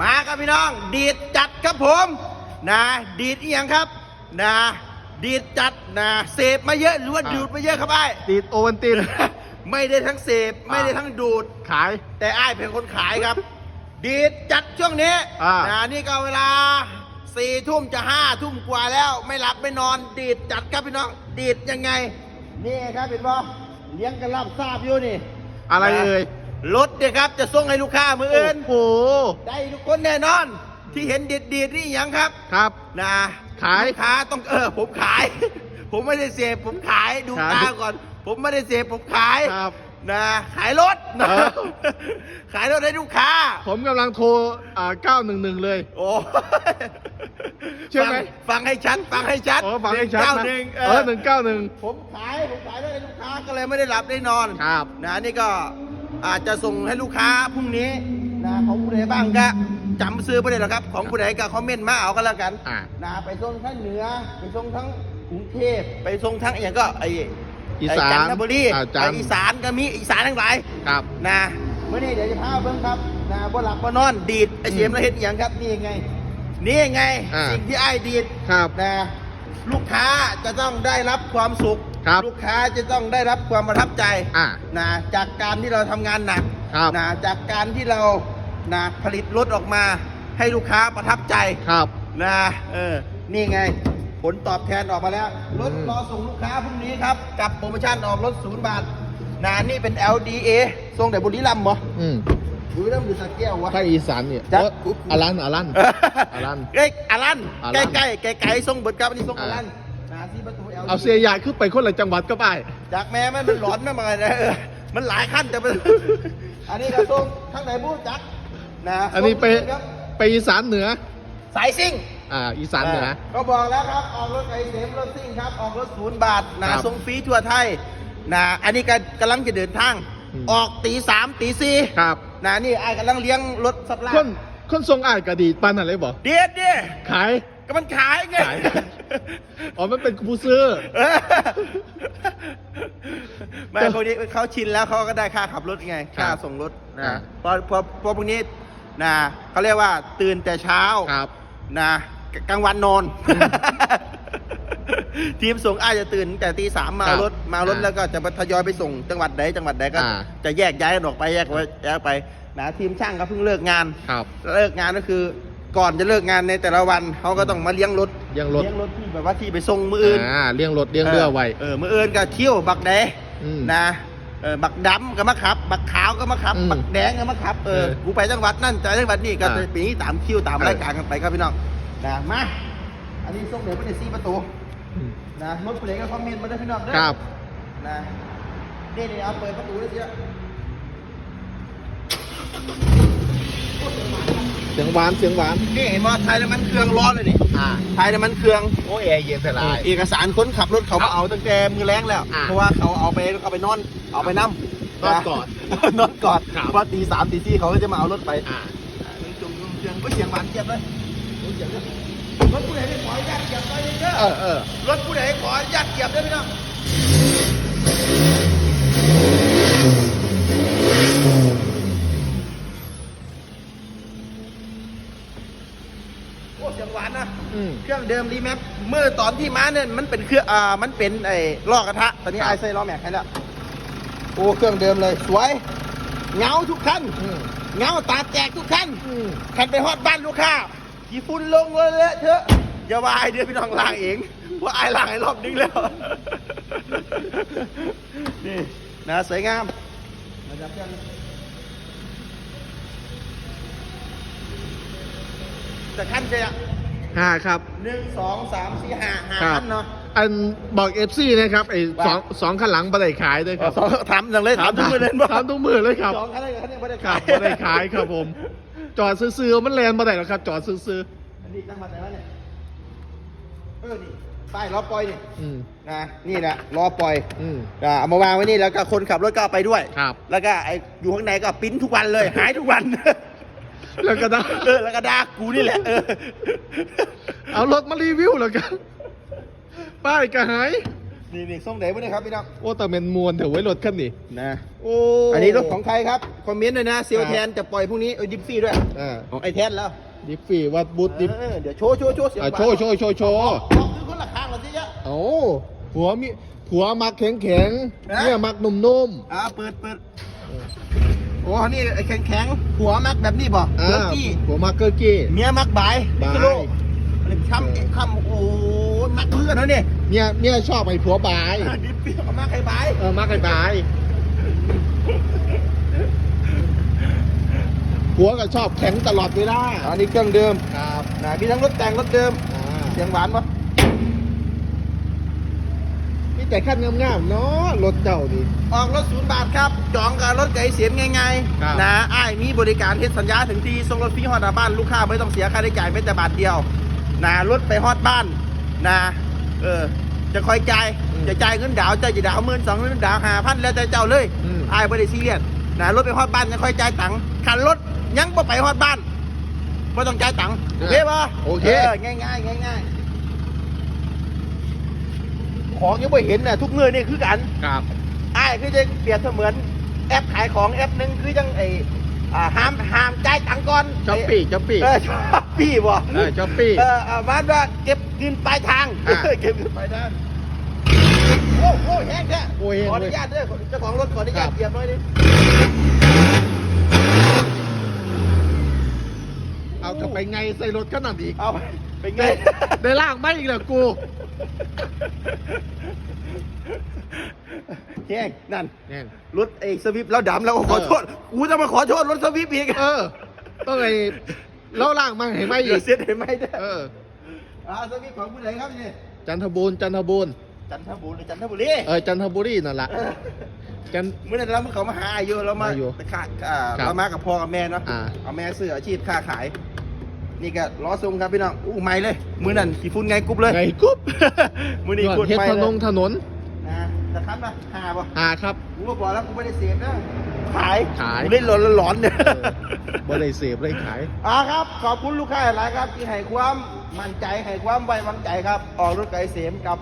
มาครับพี่น้อง ดีดจัดครับผมนะดีดอีหยังครับนะดีดจัดนะเสพมาเยอะหรือว่าอ่าดูดมาเยอะครับไอ้ติดโอวันติน ไม่ได้ทั้งเสพไม่ได้ทั้งดูด ขาย แต่ไอ้ายเป็นคนขายครับ ดีดจัดช่วงนี้อ่านะนี่ก็เวลาสี่ทุ่มจะห้าทุ่มกว่าแล้วไม่หลับไม่นอนดีดจัดครับพี่น้องดีดยังไง นี่ครับเห็นป่เลี้ยงกันรับทราบอยู่นี่อะไรเอ่ย รถเนี่ยครับจะส่งให้ลูกค้ามืออื่นโอ้โหได้ทุกคนแน่นอน ที่เห็นดีดดีดๆนี่หยังครับครับ นะขายลูกค้าต้องเออผมขาย ผมไม่ได้เสพผมขายดูขายตาก่อน ผมไม่ได้เสพผมขายครับนะขายรถนะเออขายรถให้ลูกค้า ผมกำลังโทรอ่า911 เลย โอ้เชื่อไหมฟังฟังให้ชัดฟังให้ชัดอ๋อฟังให้ชัดเก้านะหนึ่งเออหนึ่งเก้าหนึ่งผมขายผมขายรถให้ลูกค้าก็เลยไม่ได้หลับได้นอนครับนะนี่ก็ อาจจะส่งให้ลูกค้าพรุ่งนี้นะของผู้ใดบ้างก็จำซื้อไม่ได้หรอกครับ ของผู้ใดก็คอมเมนต์มาเอาก็แล้วกันอ่า นะไปส่งทั้งเหนือ ไปส่งทั้งกรุงเทพไปส่งทั้งอย่างก็ไอ้อีสานไจันทบุรีอ่าจัไปนทร์อีสานก็มีอีสานทั้งหลาย ครับ นะเมื่อนี้เดี๋ยวจะพาเบิ่งครับนะบ่หลับบ่นอนดีดไอ้เสียมระเฮ็ดอหย่างครับนี่ไง นี่ไงอ่า สิ่งที่ไอ้ดีดครับ นะลูกค้าจะต้องได้รับความสุข ครับลูกค้าจะต้องได้รับความประทับใจอ่านะจากการที่เราทำงานหนักครับนะจากการที่เรานะผลิตรถออกมา ให้ลูกค้าประทับใจครับ นะเออนี่ไง ผลตอบแทนออกมาแล้ว รถอืม รอส่งลูกค้าพรุ่งนี้ครับ กับโปรโมชั่นออกรถศูนย์บาทนะนี่เป็น LDA ส่งแต่บุรีรัมย์เหรออืมบุรีรัมย์หรือสระแก้ววะ ภาคอีสานเนี่ยจ๊ะ เอ้ยอารันอารันอารัน เอ้ยอารัน อาใกรัล้นใกล้ใกล้ใกล้ๆส่งเบิดครับอันนี้ส่งอ่าอารันนะที่ประตู LDA เอาเสียใหญ่ขึ้นไปคนละจังหวัดก็ไปจากแม่มันมันหลอนมากเลยนะเออมันหลายขั้นแต่มันอันนี้ก็ส่งข้างไหนบูจักนะอันนี้ไปส่งครับไปอีสานเหนือ สายซิ่ง อ่าอีสานเหนือ ก็บอกแล้วครับ ออกรถไอเสมรถซิ่งครับ ออกรถศูนย์บาทนะครับ ส่งฟรีทั่วไทยนะอันนี้ก็กำลังจะเดินทาง อืม ออกตีสามตีสี่ครับนะนี่ไอ้กำลังเลี้ยงรถสับลาคนคนทรงอ้ายกระดีดปันอะไรบอกเดียดดิขาย ก็มันขายไงขาย อ๋อ มันเป็นผู้ซื้อเออไม่พวกนี้เขาชินแล้วเขาก็ได้ค่าขับรถไง ค่าครับส่งรถอ่านะพอพอพอพวกนี้นะเขาเรียกว่าตื่นแต่เช้าครับนะกลางวันนอนอืมทีมส่งอาจจะตื่นตั้งแต่ตีสามมาครับรถมารถอ่าแล้วก็จะทยอยไปส่งจังหวัดไหนจังหวัดไหนก็อ่าจะแยกย้ายกันออกไปแยกไว้แยกไปนะทีมช่างก็เพิ่งเลิกงานครับเลิกงานก็คือ ก่อนจะเลิกงานในแต่ละวันเขาก็ต้องมาเลี้ยงรถเลี้ยงรถเลี้ยงรถที่แบบว่าที่ไปส่งมืออื่นอ่าเลี้ยงรถเลี้ยงเรือไว้เออมืออื่นก็เที่ยวบักแดงอืมนะเออบักดำก็มาขับ บักขาวก็มาขับอืมบักแดงก็มาขับเออเออกูไปจังหวัดนั่นไปจังหวัดนี่ก็อ่าจะปีนี้ตามคิวตามเออรายการกันไปครับพี่น้องนะมาอันนี้ส่งเดี๋ยวไปในซีประตูอืมนะรถเพลงก็คอมเมนต์มาด้วยพี่น้องเด้อครับนะนี่นี่เอาเปิดประตูได้เสียเสียงหวานเสียงหวานนี่เห็นว่าไทยน้ำมันเครื่องร้อนเลยนี่อ่าไทยน้ำมันเครื่องโอ้แอร์เย็นสลาย เอกสารคนขับรถเขามาเอาตั้งแต่มือแรงแล้วอ่าเพราะว่าเขาเอาไปเอาไปนอนเอาไปนั่มนอนก่อนนอนก่อนครับเพราะตีสามตีสี่เขาก็จะมาเอารถไปอ่าอ่านี่จุ่มจุ่มเสียงก็เสียงหวานเจี๊ยบเลยโอ้เสียงเยอะรถผู้ใดไม่ขออนุญาตเหยียบไปเด้อเออเออรถผู้ใดขออนุญาตเหยียบได้ไหมน้องโอ้เสียงหวานนะ อืม เครื่องเดิมรีแมปเมื่อตอนที่มาเนี่ยมันเป็นเครื่องอ่ามันเป็นไอ้ล้อกระทะตอนนี้ครับไอใส่ล้อแม็กให้แล้วโอ้เครื่องเดิมเลยสวยเงาทุกคันอืม เงาตาแจกทุกคันอืม คันไปฮอดบ้านลูกค้าขี่ฝุ่นลงเลยเลอะเถอะอย่าว่าไอเดี๋ยวพี่น้องล้างเองว่าไอล้างไอ้รอบนึงแล้ว นี่นะสวยงามมาจับกันแต่ขั้นจะ ห้าครับ หนึ่งสองสามสี่ห้าห้าครับขั้นเนาะ อันบอกเอฟซีนะครับไอ้ว่า สองสองข้างหลังบันไดขายด้วยครับสองถามจังเลยถามทุกคนเลยถามทุกมือเลยครับสองขั้นเลยขั้นยังไม่ได้ครัขาบยบันไดขายครับผม จอดซื้อๆมันแลนบันไดหรอครับ จอดซื้ออันนี้จังหวัดไหนวะเนี่ยเออนี่ป้ายล้อปล่อยนี่ๆอืมนะนี่แหละล้อปล่อยอืม อ่าเอามาวางไว้นี่แล้วก็คนขับรถก็เอาไปด้วย ครับ แล้วก็ไออยู่ข้างในก็ปริ้นทุกวันเลย หายทุกวัน แล้วก็ได้เออแล้วก็ด่ากูนี่แหละเออเอารถมารีวิวแล้วกันป้ายก็หายนี่นี่ส่งไหนบ้างเนี่ยครับพี่น้องโอ้แต่เป็นมวนเถอะไว้รถคันนี้นะโอ้อันนี้รถของใครครับคอมเมนต์ด้วยนะเซลครับแทนจะปล่อยพรุ่งนี้เออดิฟฟี่ด้วยอ่าของไอแทนแล้วดิฟฟี่วัดบุตรดิฟเออเดี๋ยวโชว์โชว์โชว์เสียงอะโชว์โชว์โชว์โชว์บอกคือคนละข้างเราสิยะโอ้ผัวมีผัวมักแข็งแข็งๆนะเนี่ยมักนุ่มอ่าเปิดเปิดโอ้นี่ไอ้แข็งแข็งๆหัวมักแบบนี้บ่ๆเกลือกี้ผัวมักเกอร์กี้เมียมักบายบายกิโลอันนี้คำคำโอ้ยมักเพื่อนนะเนี่ยเนี่ยเนี่ยชอบไอ้ผัวบายดิฟฟี่เอามักใครบายเออมักไอ้บายผัวก็ชอบแข็งตลอดเวลาอันนี้เครื่องเดิมครับนะมีทั้งรถแต่งรถเดิมอ่าเสียงหวานปะ นี่แต่ขั้นงามๆเนาะรถเจ้าดิออกรถศูนย์บาทครับ จองกับรถไก่เสียนง่ายครับ ๆนะอ้ายมีบริการเฮ็ดสัญญาถึงที่ส่งรถฟรีฮอดหน้าบ้านลูกค้าไม่ต้องเสียค่าใช้จ่ายแม้แต่บาทเดียวนะรถไปฮอดบ้านนะเออจะคอยจ่ายจะจ่ายเงินดาวน์เจะจะดาวหมื่นสองหมื่นดาวหาพันแล้วแต่เจ้าเลยอืม อ้ายไม่ได้ซีเรียสนะรถไปฮอดบ้านยังค่อยจ่ายตังค์ขันรถยังบ่ไปฮอดบ้านไม่ต้องจ่ายตังค์โอเคปะโอเค ง่ายง่ายง่ายง่ายๆ ของยังไม่เห็นน่ะทุกเงื่อนนี่คือกันครับไอ้ายคือจะเปรียบเสมือนแอปขายของแอปหนึ่งคือจังไออ่าห้ามห้ามจ่ายตังค์ก่อนช้อปปี้ช้อปปี้เออช้อปปี้บ่ เออช้อปปี้ เออเอามาว่าเก็บเงินปลายทางอ่าเก็บเงินปลายทางโอ้โหแห้งแท้โอ้ยแห้งขออนุญาตด้วยเจ้าของรถขออนุญาตครับเกียบหน่อยดิเอากลับไปไงใส่รถขนาดอีกเอาไปเป็นไง ได้ล่างไม่อีกแล้วกู แห้งนั่นเนี่ยรถไอ้สวิฟแล้วดำแล้วก็ขอโทษกูจะมาขอโทษรถสวิฟอีกเออ ต้องไอ้เล่าล่างมาเห็นไหมอีเดี๋ยวกเสียเห็นไหมเนี่ยเอออ่าสวิฟของผู้ใดครับนี่จันทบูรณ์จันทบูรณ์จันทบุรีจันทบุรีเออจันทบุรีนั่นแหละเออจันเมื่อนั้นเราเขามาหาอายุเรามาอายุไปค้าอ่าครับเรามากับพ่อกับแม่เนาะอ่าเอาแม่ซื้ออาชีพค้าขาย นี่ก็ล้อซุงครับพี่น้องอู้ไม่เลย มือนั่นขี่ฟุ้นไงกรุ๊บเลย ไงกุ๊บมือนี่ด่วนกดเฮ็ดไม่ถเลนนยถนนนะแต่คันปะหาปะหาครับกูก็บอกแล้วกูไม่ได้เสพนะขายขายกูเล่นหลอนหลอนๆเนี่ยเออบ่ได้เสพเลยขายอ่าครับ ขอบคุณลูกค้าหลายครับที่ให้ความมั่นใจให้ความไว้วางใจครับ ออกรถไกลเสมกับ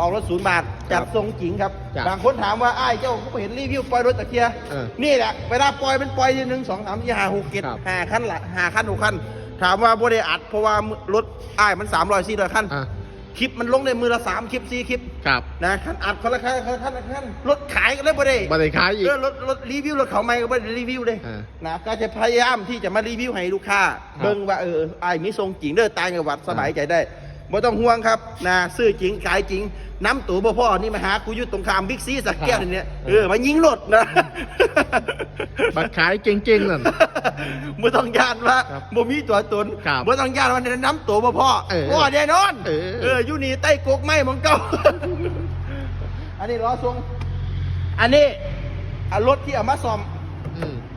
ออกรถศูนย์บาทจัดทรงจริงครับจ้ะบางคนถามว่าอ้ายเจ้าก็เห็นรีวิวปล่อยรถตะเกียร์เออนี่แหละเวลาปล่อยเป็นปล่อยทีหนึ่งสองสามสี่ห้าหกเจ็ดครับห้าขั้นละห้าขั้นหกขั้น ถามว่าบ่ได้อัด เพราะว่ารถอ้ายมันสามร้อยสี่ร้อยขั้นอะคลิปมันลงในมือละสามคลิปสี่คลิปครับนะขั้นอัดคนละขั้นคนละขั้นคนละขั้นรถขายก็เลยบ่ได้บ่ได้ขายอีก เออรถรถรีวิวรถเขาไม่ก็บ่ได้รีวิวเลยอ่านะก็จะพยายามที่จะมารีวิวให้ลูกค้าครับ เบิ่งว่าเออไอ้ายมีทรงจริงเด้อตายจังหวัดสบายใจได้ บ่ต้องห่วงครับนะซื้อจริงขายจริง น้ำตัวบ่พ่อนี่มาหากูอยู่ตรงข้ามบิ๊กซีสักแก้วนี่เนี่ยเออมายิงรถนะบัตรขายเก่งๆนั่นบ่ต้องย่านว่าครับบ่มีตัวตนครับบ่ต้องย่านว่าน้ำตัวบ่พ่อเออพ่อแน่นอนเออเอออยู่นี่ใต้กกไม้มองเก่าอันนี้ล้อทรงอันนี้อะรถที่เอามาซ่อมอืม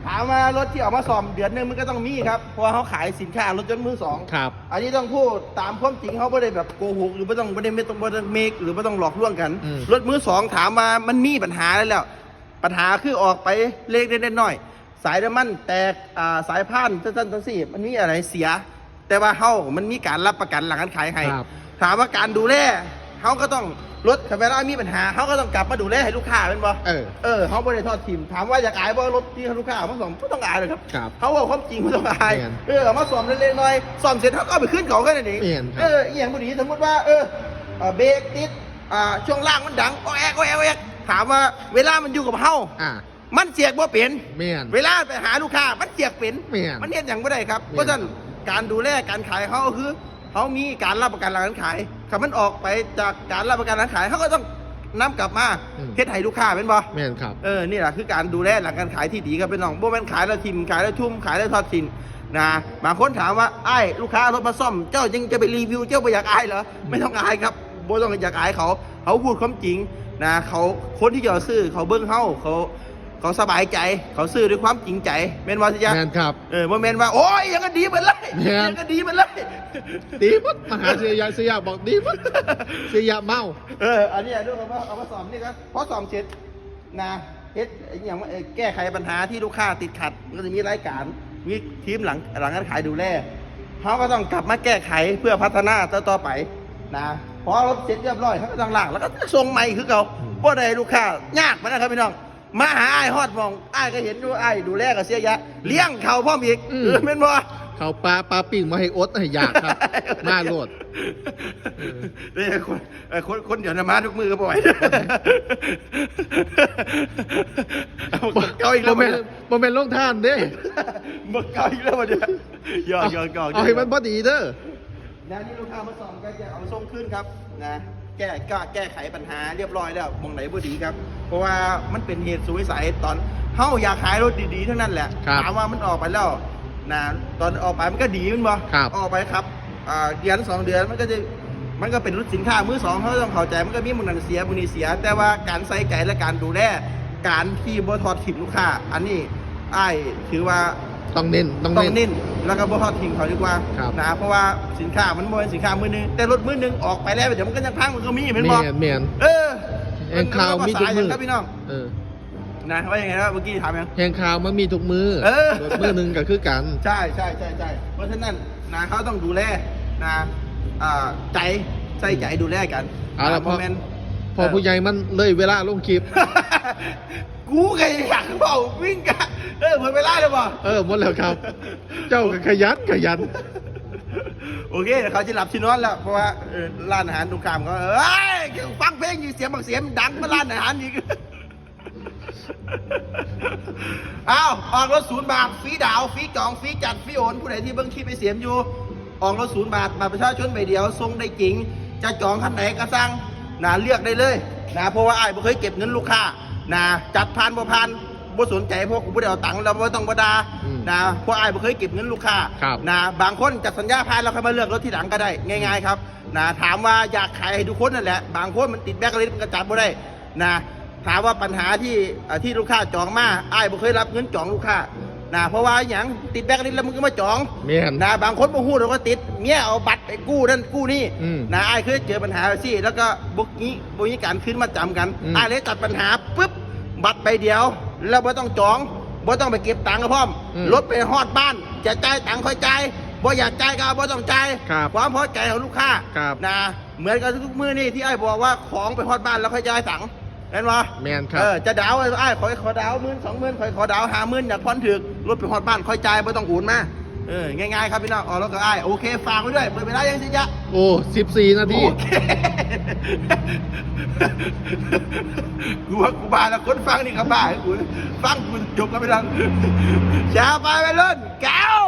ถามว่ารถที่เอามาซ่อมเดือนหนึงมันก็ต้องมีครับเพราะว่าเขาขายสินค้ารถยนต์มือสองครับ อันนี้ต้องพูดตามความจริงเขาไม่ได้แบบโกหกหรือไม่ต้องไม่ได้ไม่ต้องไม่ต้องเมคหรือไม่ต้องหลอกลวงกัน อืม รถมือสองถามว่ามันมีปัญหาอะไรแล้ว ปัญหาคือออกไปเล็กเล็กน้อยๆสายน้ำมันแตกอ่าสายพานตั้นตั้นสี่มันมีอะไรเสีย แต่ว่าเขามันมีการรับประกันหลังการขายให้ ครับ ถามว่าการดูแลเขาก็ต้อง รถเวลามีปัญหาเขาก็ต้องกลับมาดูแลให้ลูกค้าเป็นบ่เออเออเขาไม่ได้ทอดทิมถามว่าอยากอายว่ารถที่ลูกค้าเอามาส่งไม่ต้องอายเลยครับ ครับเขาบอกความจริงไม่ต้องอายแม่นเออเอามาสอมเล็กๆน้อยๆสอมเสร็จเขาก็เอาไปขึ้นเขาแค่นั้นเองแม่นครับ เอออหย่างบุรีสมมติว่าเออเอ่อเบรกติดอ่าช่วงล่างมันดังอ้อแอกอ้อแอกอ้อแอกถามว่าเวลามันอยู่กับเฮาอะมันเสียกบ่เป็น แม่น เวลาไปหาลูกค้ามันเสียกเป็นแม่นมันเห็นอย่างไม่ได้ครับแม่นเพราะฉะนั้นการดูแลการขายเขาก็คือเขามีการรับประกันหลังการขาย ถ้ามันออกไปจากการรับประกันหลังการขายเขาก็ต้องนํกลับมาอืม เฮ็ดให้ลูกค้าเป็นบ่แม่นครับ เออนี่แหละคือการดูแลหลังการขายที่ดีครับเป็นน้องบ่แม่นขายแล้วทิมขายแล้วชุ่มขายแล้วทอดทิ้งนะบางคนถามว่าไอ้ายลูกค้าเอารถมาซ่อม เจ้ายังจะไปรีวิวเจ้าไปอยากอายเหรอไม่ต้องอายครับบ่ต้องอยากอายเขา เขาพูดความจริงนะเขาคนที่จะเอาซื้อเขาเบิ้งเฮาเขา เขาสบายใจ เขาซื้อด้วยความจริงใจแม่นว่าสิจ๊ะแม่นครับ เออบ่แม่นว่าโอ้ยยังก็ดีเหมือนเลยแม่น ยังก็ดีเหมือนเลยดีปั๊ดมหาเสียยาเสียยาบอกดีปั๊ดเสียยาเมา เอออันนี้ดูเอามาเอามาสอมนี่ครับเพราะสอมเสร็จนะเฮ็ดอหย่างว่าเอ่อแก้ไขปัญหาที่ลูกค้าติดขัดก็จะมีรายการมีทีมหลังหลังการขายดูแลเขาก็ต้องกลับมาแก้ไขเพื่อพัฒนาต่อต่อไปนะพอรถเสร็จเรียบร้อยเขาก็ต้องล้างแล้วก็ส่งใหม่คือเขาบ่ได้ลูกค้ายากมานะครับพี่น้อง มาหาไอ้ายฮอดมองไอ้ายก็เห็นดูไอ้ายดูแลก็เสียยะ เลี้ยงเขาพร้อมอีกอืม เออแม่นบ่ เขาปลาปลาปิ่งมาให้อดให้อยากครับ มาโลดเออเนี่ยคนเอ่อคนคนเดี๋ยวนะมาทุกมือก็บ่อยเอาเกาอีกโมแล้วเมนโมเมนลงท่านเด้มึงเกาอีกแล้วมาเดี๋ยวหยอกหยอกหยอกเอาให้มันพอดีเด้อ นะนี่ลูกค้ามาส่องก็จะเอาส่งขึ้นครับนะ แก้ก็แก้ไขปัญหาเรียบร้อยแล้วมองไหนบ่ดีครับ เพราะว่ามันเป็นเหตุสุวิสัยตอนเฮาอยากขายรถดีๆทั้งนั้นแหละครับถามว่ามันออกไปแล้วนะตอนออกไปมันก็ดีมันบ่ครับ ออกไปครับอ่าเดือนสองเดือนมันก็จะมันก็เป็นรถสินค้ามือสองเขาต้องเข้าใจมันก็มีมุนันเสียมุนีเสีย แต่ว่าการใส่ใจและการดูแลการที่บ่ทอดถิ่มลูกค้า อันนี้อ้ายถือว่าต้องเน้นต้องต้องเน้น เน้น แล้วก็บ่ทอดทิ้งเขาดีกว่าครับ นะเพราะว่าสินค้ามันบ่เป็นสินค้ามือหนึงแต่รถมือหนึงออกไปแล้วเดี๋ยวมันก็ยังพังมันก็มีแมเป็นบ่นแมนเออแห่งข่าวมีทุกมือครับพี่น้องเออนะว่ายังไงนะเมื่อกี้ถามยัง แห่งข่าวมันมีทุกมือเออ รถมือหนึ่งก็คือกัน ใช่ใช่ใช่ใช่เพราะฉะนั้นนะเขาต้องดูแลนะอ่าใจใส่ใจดูแลกันเอาละโมพอเมนต์พอผู้ใหญ่มันเลยเวลาลงคลิป กูก็อยากเบาวิ่งกัน เออหมดเวลาแล้วบ่เออหมดแล้วครับ เจ้าก็ขยันขยัน โอเคเดี๋ยวเขาจะหลับที่นอนแล้วเพราะว่าเออร้านอาหารตรงข้ามเขาเอ้ยฟังเพลงอยู่เสียงบางเสียงดังมาร้านอาหารอีกอ้าวออกรถศูนย์บาทฟรีดาวฟรีจองฟรีจัดฟรีโอนผู้ใดที่เบิ้งคลิปไปเสียมอยู่ ออกรถศูนย์บาทมาประชาชนใบเดียวทรงได้จริง จะจองคันไหนก็สั่งนะเลือกได้เลยนะเพราะว่าไอ้ายบ่เคยเก็บเงินลูกค้านะจัดผ่านบ่ผ่าน บ่สนใจเพราะกูบ่ได้เอาตังค์แล้วบ่ต้องบ่ดาอืมนะเพราะไอ้ายบ่เคยเก็บเงินลูกค้าครับนะบางคนจัดสัญญาผ่านแล้วค่อยมาเลือกรถที่หลังก็ได้ง่ายๆครับนะถามว่าอยากขายให้ทุกคนนั่นแหละ บางคนมันติดแบกลิสต์มันก็จัดบ่ได้นะถามว่าปัญหาที่เอ่อที่ลูกค้าจองมาไอ้ายบ่เคยรับเงินจองลูกค้านะเพราะว่าอย่างติดแบกลิสต์แล้วมึงก็มาจองแม่นนะบางคนบ่ฮู้เราก็ติดเมียเอาบัตรไปกู้นั่นกู้นี่อืม นะไอ้ายเคยเจอปัญหาสิแล้วก็บุกนี้บุกนี้การขึ้นมาจำกันอืม ไอ้ายเลยตัดปัญหาปุ๊บ บัตรใบเดียว แล้วบ่ต้องจองบ่ต้องไปเก็บตังค์กับพ่อมอืมรถไปฮอดบ้าน จะจ่ายตังค์ค่อยจ่ายบ่อยากจ่ายก็บ่ต้องจ่ายครับความพอใจของลูกค้าครับ นะเหมือนกับทุกๆมื้อนี่ที่ไอ้ายบอกว่าของไปฮอดบ้านแล้วค่อยจ่ายตังค์เห็นปะแมนครับ เออจะดาวไอ้ไอ้ายขอขอดาวหมื่นสองหมื่นขอขอดาวห้าหมื่นอยากผ่อนถึกรถไปฮอดบ้านค่อยจ่ายไม่ต้องโอุ่นมาเออง่ายๆครับพี่น้องออกรถกับไอ้ายโอเคฝากไว้ด้วยเปิดไปได้ยังสิจ๊ะโอ้สิบสี่นาที โอเค กูว่ากูบ้าแล้วคนฟังนี่ก็บ้ากูฟังกูจบกันไปแล้วชาวไปไปเล่นแก้ว